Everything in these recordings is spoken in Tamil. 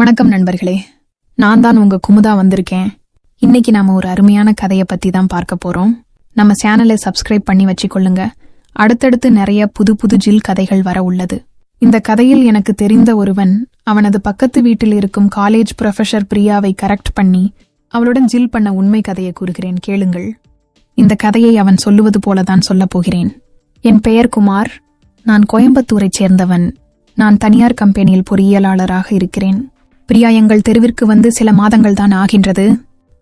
வணக்கம் நண்பர்களே. நான் தான் உங்க குமுதா வந்திருக்கேன். இன்னைக்கு நாம ஒரு அருமையான கதையை பத்தி தான் பார்க்க போறோம். நம்ம சேனலை சப்ஸ்கிரைப் பண்ணி வச்சுக்கொள்ளுங்க. அடுத்தடுத்து நிறைய புது புது ஜில் கதைகள் வர உள்ளது. இந்த கதையில் எனக்கு தெரிந்த ஒருவன் அவனது பக்கத்து வீட்டில் இருக்கும் காலேஜ் ப்ரொஃபசர் பிரியாவை கரெக்ட் பண்ணி அவளுடன் ஜில் பண்ண உண்மை கதையை கூறுகிறேன். கேளுங்கள். இந்த கதையை அவன் சொல்லுவது போலதான் சொல்லப் போகிறேன். என் பெயர் குமார். நான் கோயம்புத்தூரைச் சேர்ந்தவன். நான் தனியார் கம்பெனியில் பொறியியலாளராக இருக்கிறேன். பிரியா எங்கள் தெருவிற்கு வந்து சில மாதங்கள் தான் ஆகின்றது.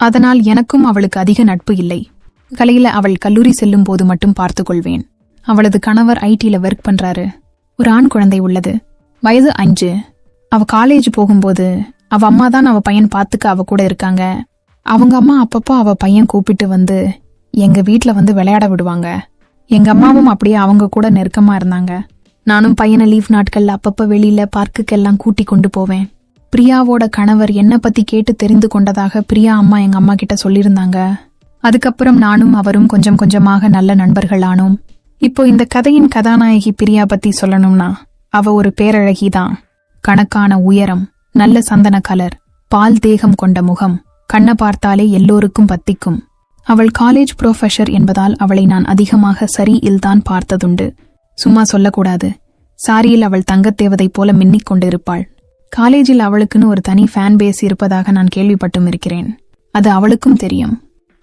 அதனால் எனக்கும் அவளுக்கு அதிக நட்பு இல்லை. கலையில அவள் கல்லூரி செல்லும் போது மட்டும் பார்த்து கொள்வேன். அவளது கணவர் ஐடியில ஒர்க் பண்றாரு. ஒரு ஆண் குழந்தை உள்ளது. வயது அஞ்சு அவ காலேஜ் போகும்போது அவ அம்மா தான் அவ பையன் பார்த்துக்க அவ கூட இருக்காங்க. அவங்க அம்மா அப்பப்போ அவ பையன் கூப்பிட்டு வந்து எங்க வீட்ல வந்து விளையாட விடுவாங்க. எங்க அம்மாவும் அப்படியே அவங்க கூட நெருக்கமா இருந்தாங்க. நானும் பையனை லீவ் நாட்கள்ல அப்பப்ப வெளியில பார்க்குக்கெல்லாம் கூட்டி கொண்டு போவேன். பிரியாவோட கணவர் என்ன பத்தி கேட்டு தெரிந்து கொண்டதாக பிரியா அம்மா எங்க அம்மா கிட்ட சொல்லியிருந்தாங்க. அதுக்கப்புறம் நானும் அவரும் கொஞ்சம் கொஞ்சமாக நல்ல நண்பர்கள் ஆனோம் இப்போ இந்த கதையின் கதாநாயகி பிரியா பத்தி சொல்லணும்னா அவ ஒரு பேரழகி தான் கணக்கான உயரம் நல்ல சந்தன கலர் பால் தேகம் கொண்ட முகம் கண்ண பார்த்தாலே எல்லோருக்கும் பத்திக்கும். அவள் காலேஜ் ப்ரொஃபஷர் என்பதால் அவளை நான் அதிகமாக சரி இல்தான் பார்த்ததுண்டு. சும்மா சொல்லக்கூடாது. சாரியில் அவள் தங்கத் தேவதை போல மின்னிக் கொண்டிருப்பாள் காலேஜில் அவளுக்குன்னு ஒரு தனி ஃபேன் பேஸ் இருப்பதாக நான் கேள்விப்பட்டும் இருக்கிறேன். அது அவளுக்கும் தெரியும்.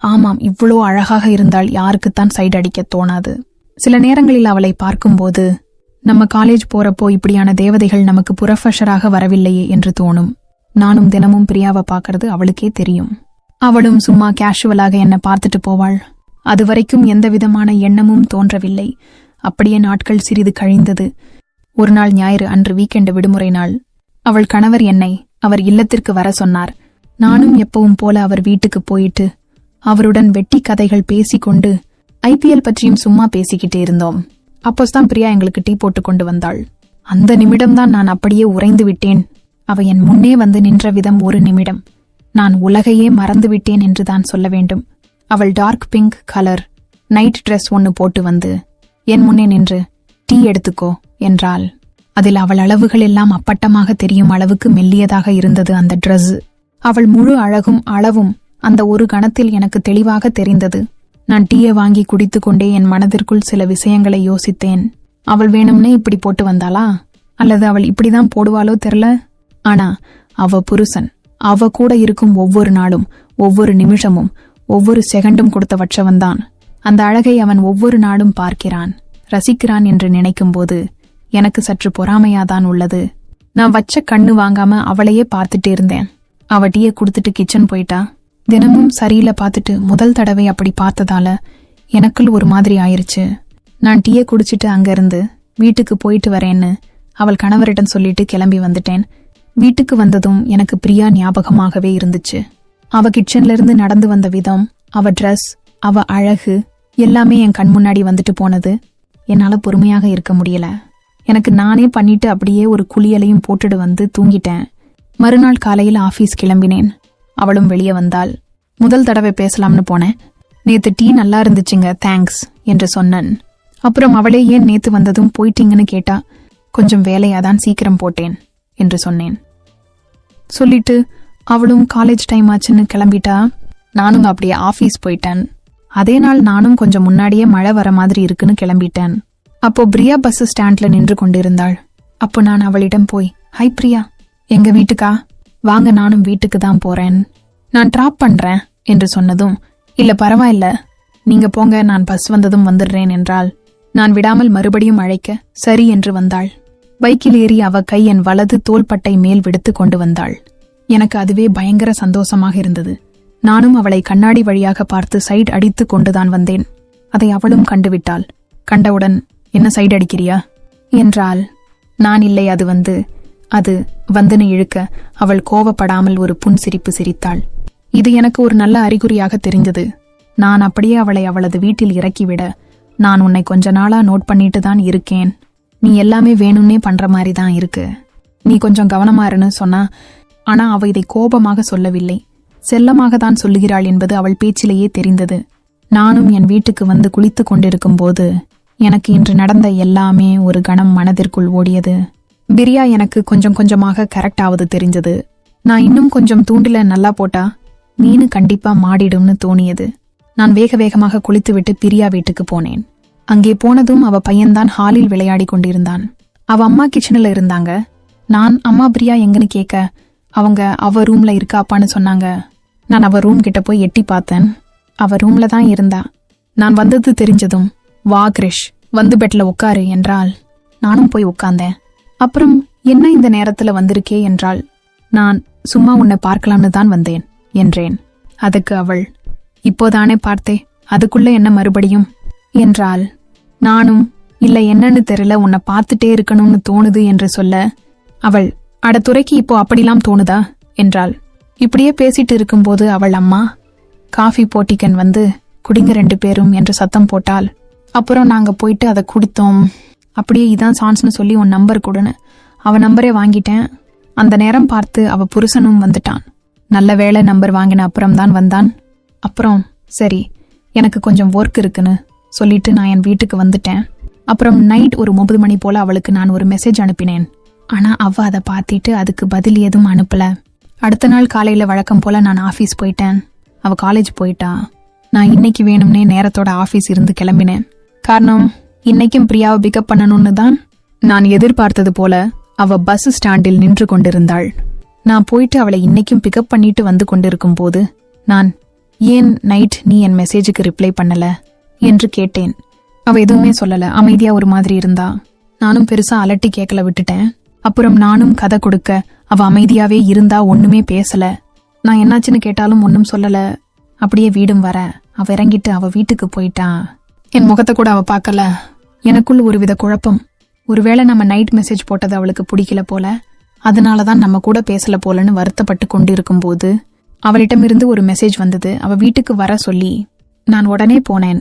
ஆமாம் இவ்வளோ அழகாக இருந்தால் யாருக்குத்தான் சைடு அடிக்க தோணாது. சில நேரங்களில் அவளை பார்க்கும்போது நம்ம காலேஜ் போறப்போ இப்படியான தேவதைகள் நமக்கு புரொஃபஷராக வரவில்லையே என்று தோணும். நானும் தினமும் பிரியாவை பார்க்கறது அவளுக்கே தெரியும். அவளும் சும்மா கேஷுவலாக என்ன பார்த்துட்டு போவாள். அது வரைக்கும் எந்த விதமான எண்ணமும் தோன்றவில்லை. அப்படியே நாட்கள் சிறிது கழிந்தது. ஒரு நாள் ஞாயிறு அன்று வீக்கெண்டு விடுமுறை நாள். அவள் கணவர் என்னை அவர் இல்லத்திற்கு வர சொன்னார். நானும் எப்பவும் போல அவர் வீட்டுக்கு போயிட்டு அவருடன் வெட்டி கதைகள் பேசிக்கொண்டு ஐபிஎல் பற்றியும் சும்மா பேசிக்கிட்டே இருந்தோம். அப்போஸ்தான் பிரியா எங்களுக்கு டீ போட்டு கொண்டு வந்தாள். அந்த நிமிடம்தான் நான் அப்படியே உறைந்து விட்டேன். அவ என் முன்னே வந்து நின்ற விதம் ஒரு நிமிடம். நான் உலகையே மறந்து விட்டேன் என்றுதான் சொல்ல வேண்டும். அவள் dark pink colour night dress ஒன்னு போட்டு வந்து என் முன்னே நின்று டீ எடுத்துக்கோ என்றாள். அதில் அவள் அளவுகள் எல்லாம் அப்பட்டமாக தெரியும் அளவுக்கு மெல்லியதாக இருந்தது அந்த ட்ரெஸ் அவள் முழு அழகும் அளவும் அந்த ஒரு கணத்தில் எனக்கு தெளிவாக தெரிந்தது. நான் டீயை வாங்கி குடித்துக்கொண்டே என் மனதிற்குள் சில விஷயங்களை யோசித்தேன். அவள் வேணும்னே இப்படி போட்டு வந்தாளா? அல்லது அவள் இப்படிதான் போடுவாளோ தெரில? ஆனா அவ புருஷன். அவ கூட இருக்கும் ஒவ்வொரு நாளும் ஒவ்வொரு நிமிஷமும் ஒவ்வொரு செகண்டும் கொடுத்த வற்றவன்தான். அந்த அழகை அவன் ஒவ்வொரு நாளும் பார்க்கிறான் ரசிக்கிறான் என்று நினைக்கும்போது எனக்கு சற்று பொறாமையாதான் உள்ளது. நான் வச்ச கண்ணு வாங்காம அவளையே பார்த்துட்டு இருந்தேன். அவ டீயை குடுத்துட்டு கிச்சன் போயிட்டா. தினமும் சரியில பார்த்துட்டு முதல் தடவை அப்படி பார்த்ததால எனக்குள் ஒரு மாதிரி ஆயிருச்சு. நான் டீயை குடிச்சிட்டு அங்க இருந்து வீட்டுக்கு போயிட்டு வரேன்னு அவள் கணவரிடம் சொல்லிட்டு கிளம்பி வந்துட்டேன். வீட்டுக்கு வந்ததும் எனக்கு பிரியா ஞாபகமாகவே இருந்துச்சு. அவ கிச்சன்ல இருந்து நடந்து வந்த விதம் அவ ட்ரெஸ் அவ அழகு எல்லாமே என் கண் முன்னாடி வந்துட்டு போனது. என்னால பொறுமையாக இருக்க முடியல. எனக்கு நானே பண்ணிட்டு அப்படியே ஒரு குளியலையும் போட்டுட்டு வந்து தூங்கிட்டேன். மறுநாள் காலையில் ஆஃபீஸ் கிளம்பினேன். அவளும் வெளியே வந்தாள். முதல் தடவை பேசலாம்னு போனேன். நேத்து டீ நல்லா இருந்துச்சுங்க தேங்க்ஸ் என்று சொன்னன். அப்புறம் அவளே ஏன் நேத்து வந்ததும் போயிட்டீங்கன்னு கேட்டா கொஞ்சம் வேலையாதான் சீக்கிரம் போட்டேன் என்று சொன்னேன். சொல்லிட்டு அவளும் காலேஜ் டைம் ஆச்சுன்னு கிளம்பிட்டா நானும் அப்படியே ஆஃபீஸ் போயிட்டேன். அதே நாள் நானும் கொஞ்சம் முன்னாடியே மழை வர மாதிரி இருக்குன்னு கிளம்பிட்டேன். அப்போ பிரியா பஸ் ஸ்டாண்ட்ல நின்று கொண்டிருந்தாள். அப்போ நான் அவளிடம் போய் ஹை பிரியா எங்க வீட்டுக்கா? வாங்க நானும் வீட்டுக்கு தான் போறேன். நான் டிராப் பண்றேன் என்று சொன்னதும் இல்ல பரவாயில்ல. நீங்க போங்க நான் பஸ் வந்ததும் வந்துடுறேன் என்றால் நான் விடாமல் மறுபடியும் அழைக்க சரி என்று வந்தாள். பைக்கில் ஏறி அவ கை என் வலது தோள்பட்டை மேல் விடுத்து கொண்டு வந்தாள். எனக்கு அதுவே பயங்கர சந்தோஷமாக இருந்தது. நானும் அவளை கண்ணாடி வழியாக பார்த்து சைடு அடித்து கொண்டுதான் வந்தேன். அதை அவளும் கண்டுவிட்டாள். கண்டவுடன் என்ன சைடு அடிக்கிறியா என்றால் நான் இல்லை அது வந்து. அது வந்துன்னு இழுக்க அவள் கோவப்படாமல் ஒரு புன்சிரிப்பு சிரித்தாள். இது எனக்கு ஒரு நல்ல அறிகுறியாக தெரிந்தது. நான் அப்படியே அவளை அவளது வீட்டில் இறக்கிவிட நான் உன்னை கொஞ்ச நாளா நோட் பண்ணிட்டு தான் இருக்கேன். நீ எல்லாமே வேணும்னே பண்ற மாதிரி தான் இருக்கு. நீ கொஞ்சம் கவனமா இருன்னு சொன்னா ஆனா அவ இதை கோபமாக சொல்லவில்லை. செல்லமாக தான் சொல்லுகிறாள் என்பது அவள் பேச்சிலேயே தெரிந்தது. நானும் என் வீட்டுக்கு வந்து குளித்து கொண்டிருக்கும் போது எனக்கு இன்று நடந்த எல்லாமே ஒரு கணம் மனதிற்குள் ஓடியது. பிரியா எனக்கு கொஞ்சம் கொஞ்சமாக கரெக்ட் ஆவது தெரிஞ்சது. நான் இன்னும் கொஞ்சம் தூண்டில நல்லா போட்டா மீனு கண்டிப்பா மாடிடும்னு தோணியது. நான் வேக வேகமாக குளித்துவிட்டு பிரியா வீட்டுக்கு போனேன். அங்கே போனதும் அவ பையன்தான் ஹாலில் விளையாடி கொண்டிருந்தான். அவ அம்மா கிச்சனில் இருந்தாங்க. நான் அம்மா பிரியா எங்கன்னு கேட்க அவங்க அவ ரூம்ல இருக்காப்பான்னு சொன்னாங்க. நான் அவ ரூம் கிட்ட போய் எட்டி பார்த்தேன். அவ ரூம்ல தான் இருந்தா. நான் வந்தது தெரிஞ்சதும் வா கிரிஷ் வந்து பெட்ல உட்காரு என்றாள். நானும் போய் உட்கார்ந்தேன் அப்புறம் என்ன இந்த நேரத்துல வந்திருக்கே? என்றாள். நான் சும்மா உன்னை பார்க்கலாம்னு தான் வந்தேன் என்றேன். அதுக்கு அவள் இப்போதானே பார்த்தே அதுக்குள்ள என்ன மறுபடியும்? என்றாள். நானும் இல்ல என்னன்னு தெரியல உன்னை பார்த்துட்டே இருக்கணும்னு தோணுது என்று சொல்ல அவள் அட துறைக்கு இப்போ அப்படிலாம் தோணுதா? என்றாள். இப்படியே பேசிட்டு இருக்கும்போது அவள் அம்மா காஃபி போட்டிக்கன் வந்து குடிங்க ரெண்டு பேரும் என்று சத்தம் போட்டாள். அப்புறம் நாங்கள் போயிட்டு அதை கொடுத்தோம். அப்படியே இதான் சான்ஸ்னு சொல்லி உன் நம்பர் கொடுன்னு. அவன் நம்பரே வாங்கிட்டேன். அந்த நேரம் பார்த்து அவ புருஷனும் வந்துட்டான். நல்ல வேளை நம்பர் வாங்கின அப்புறம் தான் வந்தான். அப்புறம் சரி எனக்கு கொஞ்சம் ஒர்க் இருக்குன்னு சொல்லிட்டு நான் என் வீட்டுக்கு வந்துட்டேன். அப்புறம் நைட் ஒரு ஒன்பது மணி போல அவளுக்கு நான் ஒரு மெசேஜ் அனுப்பினேன். ஆனா அவ அதை பார்த்துட்டு அதுக்கு பதில் எதுவும் அனுப்பல. அடுத்த நாள் காலையில வழக்கம் போல நான் ஆபீஸ் போயிட்டேன். அவ காலேஜ் போயிட்டா. நான் இன்னைக்கு வேணும்னே நேரத்தோட ஆபீஸ் இருந்து கிளம்பினேன். காரணம் இன்னைக்கும் பிரியாவை பிக்கப் பண்ணணும்னு தான் நான் எதிர்பார்த்தது போல அவ பஸ் ஸ்டாண்டில் நின்று கொண்டிருந்தாள். நான் போயிட்டு அவளை இன்னைக்கும் பிக்கப் பண்ணிட்டு வந்து கொண்டிருக்கும் போது நான் ஏன் நைட் நீ என் மெசேஜுக்கு ரிப்ளை பண்ணல? என்று கேட்டேன். அவ எதுவுமே சொல்லல அமைதியா ஒரு மாதிரி இருந்தா. நானும் பெருசா அலட்டி கேட்கல விட்டுட்டேன். அப்புறம் நானும் கதை கொடுக்க அவ அமைதியாவே இருந்தா ஒண்ணுமே பேசல. நான் என்னாச்சுன்னு கேட்டாலும் ஒன்னும் சொல்லல. அப்படியே வீடும் வர அவ இறங்கிட்டு அவ வீட்டுக்கு போயிட்டா. என் முகத்தை கூட அவ பார்க்கல. எனக்குள் ஒருவித குழப்பம். ஒருவேளை நம்ம நைட் மெசேஜ் போட்டது அவளுக்கு பிடிக்கல போல அதனாலதான் நம்ம கூட பேசல போலன்னு வருத்தப்பட்டு கொண்டிருக்கும் போது அவளிடமிருந்து ஒரு மெசேஜ் வந்தது. அவ வீட்டுக்கு வர சொல்லி நான் உடனே போனேன்.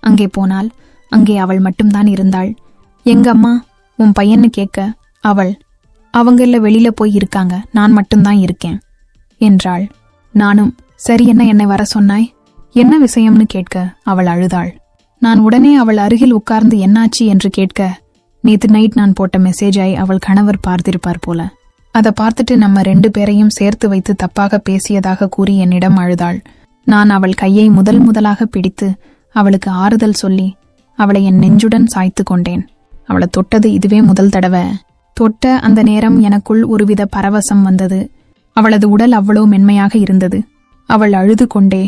அங்கே போனால் அங்கே அவள் மட்டும்தான் இருந்தாள். எங்க அம்மா? உன் பையன்னு கேட்க அவள் அவங்கள வெளியில போய் இருக்காங்க. நான் மட்டும்தான் இருக்கேன். என்றாள். நானும் சரி என்ன என்னை வர சொன்னாய்? என்ன விஷயம்னு கேட்க அவள் அழுதாள். நான் உடனே அவள் அருகில் உட்கார்ந்து என்னாச்சு என்று கேட்க நேத்து நைட் நான் போட்ட மெசேஜை அவள் கணவர் பார்த்திருப்பார் போல. அதை பார்த்துட்டு நம்ம ரெண்டு பேரையும் சேர்த்து வைத்து தப்பாக பேசியதாக கூறி என்னிடம் அழுதாள். நான் அவள் கையை முதல் முதலாக பிடித்து அவளுக்கு ஆறுதல் சொல்லி அவளை என் நெஞ்சுடன் சாய்த்து கொண்டேன். அவளை தொட்டது இதுவே முதல் தடவை. தொட்ட அந்த நேரம் எனக்குள் ஒருவித பரவசம் வந்தது. அவளது உடல் அவ்வளோ மென்மையாக இருந்தது. அவள் அழுது கொண்டே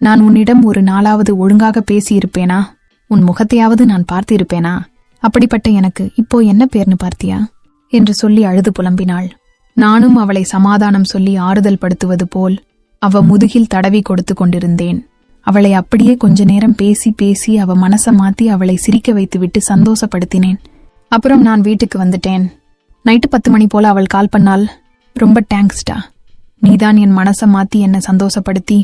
நான் உன்னிடம் ஒரு நாளாவது ஒழுங்காக பேசியிருப்பேனா? உன் முகத்தையாவது நான் பார்த்திருப்பேனா? அப்படிப்பட்ட எனக்கு இப்போ என்ன பேர்னு பார்த்தியா? என்று சொல்லி அழுது புலம்பினாள். நானும் அவளை சமாதானம் சொல்லி ஆறுதல் படுத்துவது போல் அவ முதுகில் தடவி கொடுத்து கொண்டிருந்தேன். அவளை அப்படியே கொஞ்ச நேரம் பேசி பேசி அவ மனச மாத்தி அவளை சிரிக்க வைத்துவிட்டு சந்தோஷப்படுத்தினேன். அப்புறம் நான் வீட்டுக்கு வந்துட்டேன். நைட்டு பத்து மணி போல அவள் கால் பண்ணால் ரொம்ப தேங்க்ஸ்டா நீதான் என் மனச மாத்தி என்னை சந்தோஷப்படுத்தி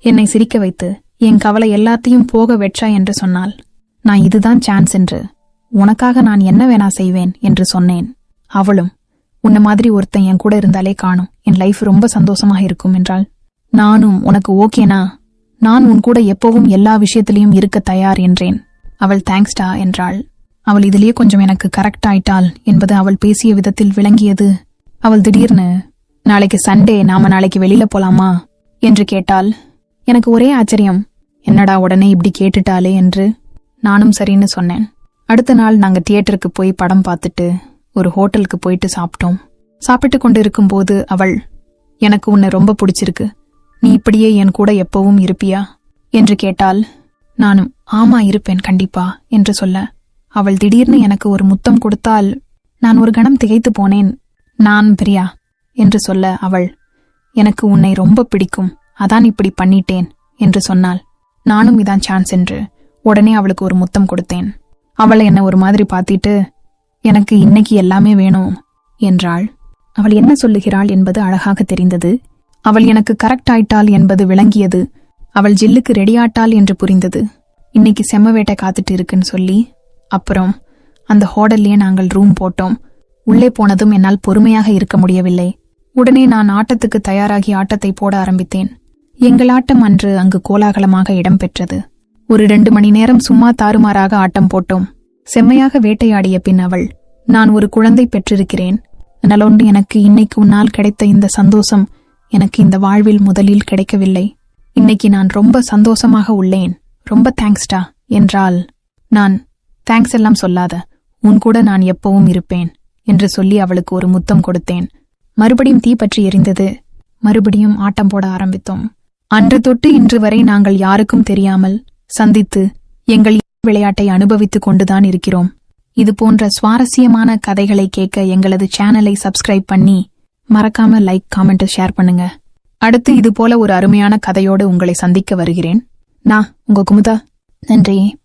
என்னை சிரிக்க வைத்து என் கவலை எல்லாத்தையும் போக வெற்றா என்று சொன்னாள். நான் இதுதான் சான்ஸ் என்று உனக்காக நான் என்ன வேணா செய்வேன் என்று சொன்னேன். அவளும் உன்ன மாதிரி ஒருத்தன் என் கூட இருந்தாலே காணும். என் லைஃப் ரொம்ப சந்தோஷமாக இருக்கும் என்றாள். நானும் உனக்கு ஓகேனா நான் உன் கூட எப்பவும் எல்லா விஷயத்திலையும் இருக்க தயார் என்றேன். அவள் தேங்க்ஸ்டா என்றாள். அவள் இதிலேயே கொஞ்சம் எனக்கு கரெக்ட் ஆயிட்டாள் என்பது அவள் பேசிய விதத்தில் விளங்கியது. அவள் திடீர்னு நாளைக்கு சண்டே நாம நாளைக்கு வெளியில போலாமா? என்று கேட்டாள். எனக்கு ஒரே ஆச்சரியம். என்னடா உடனே இப்படி கேட்டுட்டாளே என்று நானும் சரின்னு சொன்னேன். அடுத்த நாள் நாங்க தியேட்டருக்கு போய் படம் பார்த்துட்டு ஒரு ஹோட்டலுக்கு போயிட்டு சாப்பிட்டோம். சாப்பிட்டு கொண்டு இருக்கும்போது அவள் எனக்கு உன்னை ரொம்ப பிடிச்சிருக்கு. நீ இப்படியே என் கூட எப்பவும் இருப்பியா? என்று கேட்டால் நானும் ஆமா இருப்பேன் கண்டிப்பா என்று சொல்ல அவள் திடீர்னு எனக்கு ஒரு முத்தம் கொடுத்தால் நான் ஒரு கணம் திகைத்து போனேன். நான் பிரியா என்று சொல்ல அவள் எனக்கு உன்னை ரொம்ப பிடிக்கும். அதான் இப்படி பண்ணிட்டேன் என்று சொன்னாள். நானும் இதான் சான்ஸ் என்று உடனே அவளுக்கு ஒரு முத்தம் கொடுத்தேன். அவளை என்ன ஒரு மாதிரி பார்த்திட்டு எனக்கு இன்னைக்கு எல்லாமே வேணும் என்றாள். அவள் என்ன சொல்லுகிறாள் என்பது அழகாக தெரிந்தது. அவள் எனக்கு கரெக்ட் ஆயிட்டாள் என்பது விளங்கியது. அவள் ஜில்லுக்கு ரெடியாட்டாள் என்று புரிந்தது. இன்னைக்கு செம்ம வேட்டை காத்துட்டு இருக்குன்னு சொல்லி அப்புறம் அந்த ஹோட்டல்லையே நாங்கள் ரூம் போட்டோம். உள்ளே போனதும் என்னால் பொறுமையாக இருக்க முடியவில்லை. உடனே நான் ஆட்டத்துக்கு தயாராகி ஆட்டத்தை போட ஆரம்பித்தேன். எங்கள் ஆட்டம் அன்று அங்கு கோலாகலமாக இடம்பெற்றது. ஒரு ரெண்டு மணி நேரம் சும்மா தாறுமாறாக ஆட்டம் போட்டோம். செம்மையாக வேட்டையாடிய பின் அவள் நான் ஒரு குழந்தை பெற்றிருக்கிறேன். நலோண்டு எனக்கு இன்னைக்கு உன்னால் கிடைத்த இந்த சந்தோஷம் எனக்கு இந்த வாழ்வில் முதலில் கிடைக்கவில்லை. இன்னைக்கு நான் ரொம்ப சந்தோஷமாக உள்ளேன். ரொம்ப தேங்க்ஸ்டா என்றால் நான் தேங்க்ஸ் எல்லாம் சொல்லாத. உன் கூட நான் எப்பவும் இருப்பேன். என்று சொல்லி அவளுக்கு ஒரு முத்தம் கொடுத்தேன். மறுபடியும் தீ பற்றி எரிந்தது. மறுபடியும் ஆட்டம் போட ஆரம்பித்தோம். அன்று தொட்டு இன்று வரை நாங்கள் யாருக்கும் தெரியாமல் சந்தித்து எங்கள் விளையாட்டை அனுபவித்துக் கொண்டுதான் இருக்கிறோம். இது போன்ற சுவாரஸ்யமான கதைகளை கேட்க எங்களது சேனலை சப்ஸ்கிரைப் பண்ணி மறக்காம லைக் காமெண்ட் ஷேர் பண்ணுங்க. அடுத்து இது போல ஒரு அருமையான கதையோடு உங்களை சந்திக்க வருகிறேன். நான் உங்க குமுதா. நன்றி.